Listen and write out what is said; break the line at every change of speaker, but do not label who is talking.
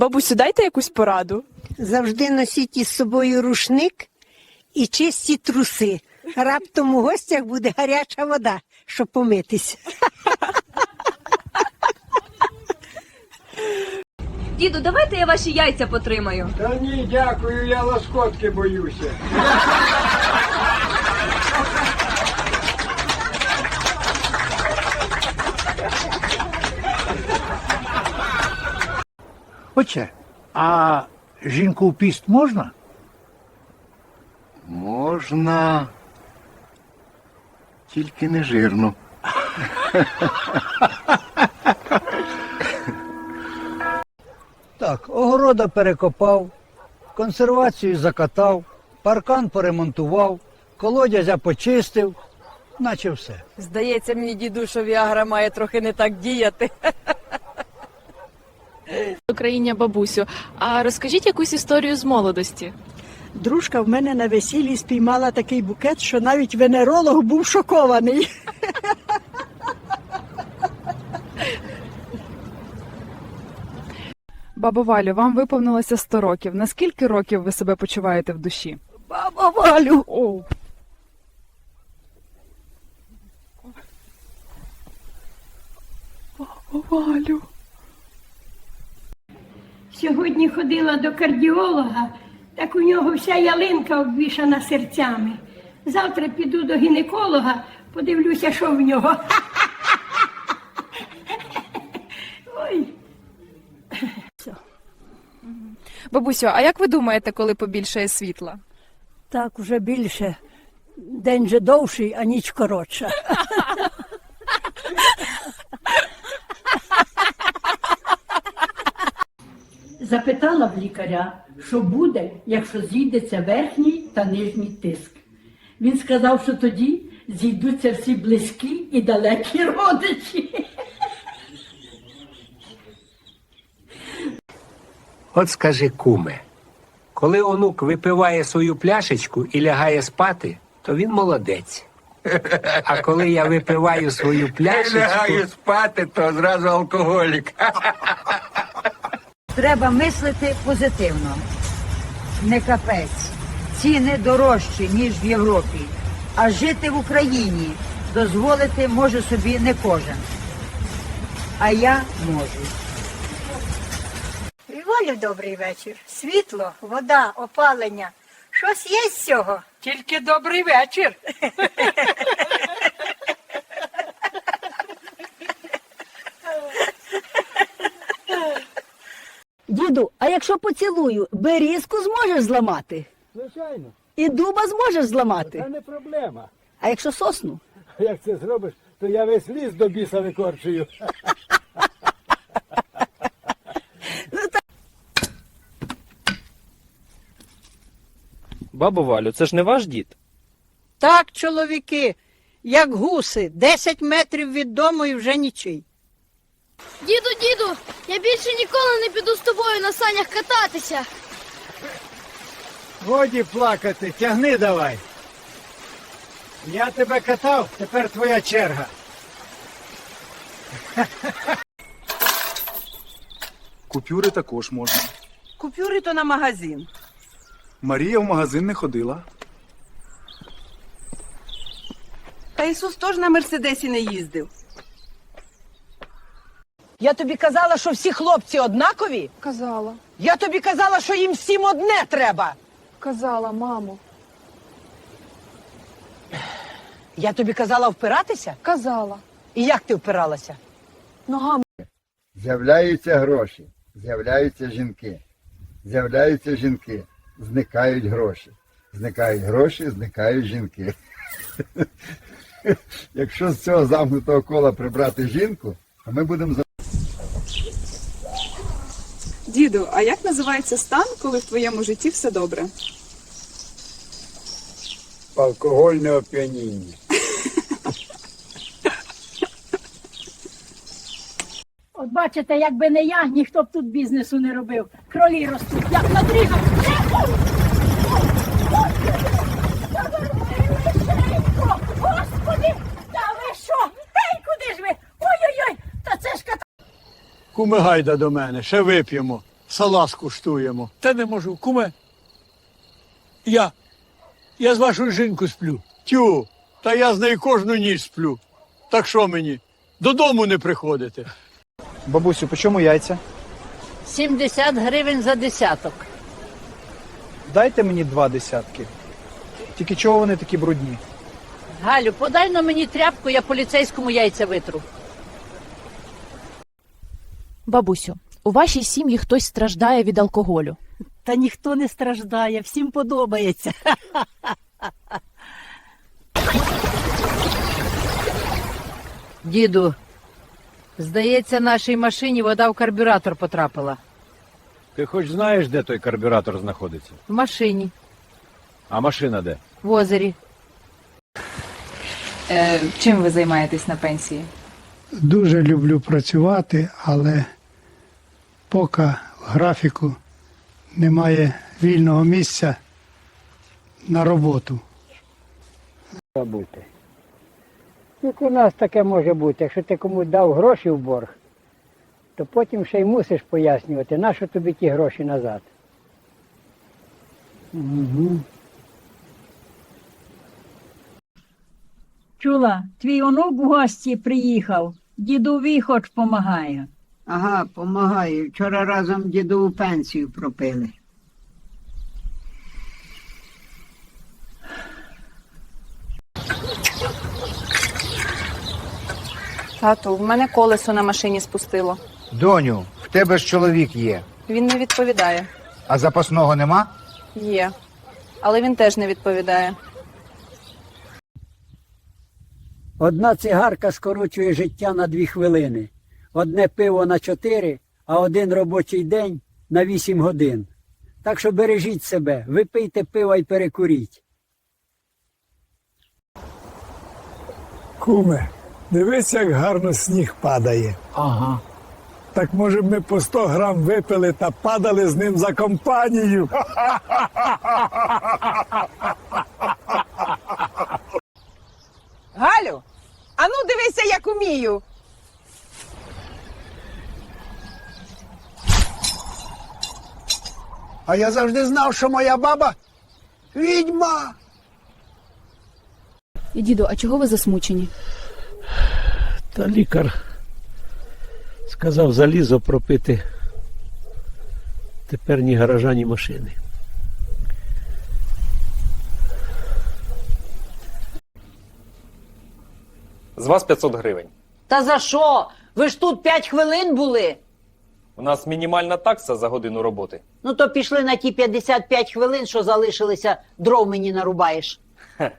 Бабусю, дайте якусь пораду.
Завжди носіть із собою рушник і чисті труси. Раптом у гостях буде гаряча вода, щоб помитись.
Діду, давайте я ваші яйця потримаю.
Та ні, дякую, я лоскотки боюся.
Отче, а жінку в піст можна?
Можна. Тільки не жирно.
Так, огорода перекопав, консервацію закатав, паркан поремонтував, колодязя почистив, наче все.
Здається, мені діду, що Віагра має трохи не так діяти.
Україні бабусю. А розкажіть якусь історію з молодості.
Дружка в мене на весіллі спіймала такий букет, що навіть венеролог був шокований.
Бабо Валю, вам виповнилося 100 років. Наскільки років ви себе почуваєте в душі?
Баба Валю!
О, Бабо Валю.
Сьогодні ходила до кардіолога, так у нього вся ялинка обвішана серцями. Завтра піду до гінеколога, подивлюся, що в нього. Ой.
Бабусю, а як ви думаєте, коли побільшає світла?
Так, уже більше. День же довший, а ніч коротша.
Запитала в лікаря, що буде, якщо зійдеться верхній та нижній тиск. Він сказав, що тоді зійдуться всі близькі і далекі родичі.
От скажи, куме, коли онук випиває свою пляшечку і лягає спати, то він молодець. А коли я випиваю свою пляшечку,
Лягаю спати, то зразу алкоголік.
Треба мислити позитивно. Не капець. Ціни дорожчі, ніж в Європі. А жити в Україні дозволити може собі не кожен. А я можу.
Валю, добрий вечір. Світло, вода, опалення. Щось є з цього.
Тільки добрий вечір.
Діду, а якщо поцілую, берізку зможеш зламати?
Звичайно,
І дуба зможеш зламати?
це не проблема.
А якщо сосну?
Як це зробиш, то я весь ліс до біса викорчую.
Бабу Валю, це ж не ваш дід?
Так, чоловіки, як гуси, 10 метрів від дому і вже нічий.
Діду, діду, я більше ніколи не піду з тобою на санях кататися.
Годі плакати, тягни давай. Я тебе катав, тепер твоя черга.
Купюри також можна.
Купюри то на магазин.
Марія в магазин не ходила.
Та Ісус теж на Мерседесі не їздив.
Я тобі казала, що всі хлопці однакові?
Казала,
Я тобі казала, що їм всім одне треба.
казала, мамо.
Я тобі казала впиратися?
Казала.
І як ти впиралася?
Ногами.
З'являються гроші, з'являються жінки. З'являються жінки, зникають гроші. Зникають гроші, зникають жінки. Якщо з цього замкнутого кола прибрати жінку, то ми будемо
Діду, а як називається стан, коли в твоєму житті все добре?
Алкогольне оп'яніння.
От бачите, якби не я, ніхто б тут бізнесу не робив. Кролі ростуть, як на дрігах. Господи, та ви що? Ей, куди ж ви? Ой-ой-ой, та це ж ката.
Куми гайда до мене, ще вип'ємо.
Салат куштуємо. Та не можу, куме. Я. Я з вашою жінкою сплю. Тю, та я з нею кожну ніч сплю. Так що мені? Додому не приходите.
Бабусю, по чому яйця?
70 гривень за десяток.
Дайте мені два десятки. Тільки чого вони такі брудні?
Галю, подай на мені тряпку, я поліцейському яйця витру.
Бабусю, у вашій сім'ї хтось страждає від алкоголю.
Та ніхто не страждає, всім подобається.
Діду, здається, нашій машині вода в карбюратор потрапила.
Ти хоч знаєш, де той карбюратор знаходиться?
В машині,
А машина де?
в озері.
Е, чим ви займаєтесь на пенсії?
Дуже люблю працювати, але поки в графіку немає вільного місця на роботу.
бути. Як у нас таке може бути, якщо ти комусь дав гроші в борг, то потім ще й мусиш пояснювати, на що тобі ті гроші назад. Угу.
Чула, твій онук в гості приїхав, дідові хоч помагає.
Ага, помагаю. Вчора разом дідову пенсію пропили.
Тату, в мене колесо на машині спустило.
Доню, в тебе ж чоловік є,
Він не відповідає.
а запасного нема?
Є. Але він теж не відповідає.
Одна цигарка скорочує життя на дві хвилини. Одне пиво на чотири, а один робочий день на вісім годин. Так що бережіть себе, випийте пива і перекуріть.
Куме, дивись, як гарно сніг падає.
Ага.
Так може б ми по 100 грам випили та падали з ним за компанію.
Галю, а ну дивися, як умію.
А я завжди знав, що моя баба відьма.
Діду, а чого ви засмучені?
Та лікар сказав залізо пропити. Тепер ні гаража, ні машини.
З вас 500 гривень.
Та за що? Ви ж тут 5 хвилин були.
У нас мінімальна такса за годину роботи.
Ну то пішли на ті 55 хвилин, що залишилися, дров мені нарубаєш.
Хе,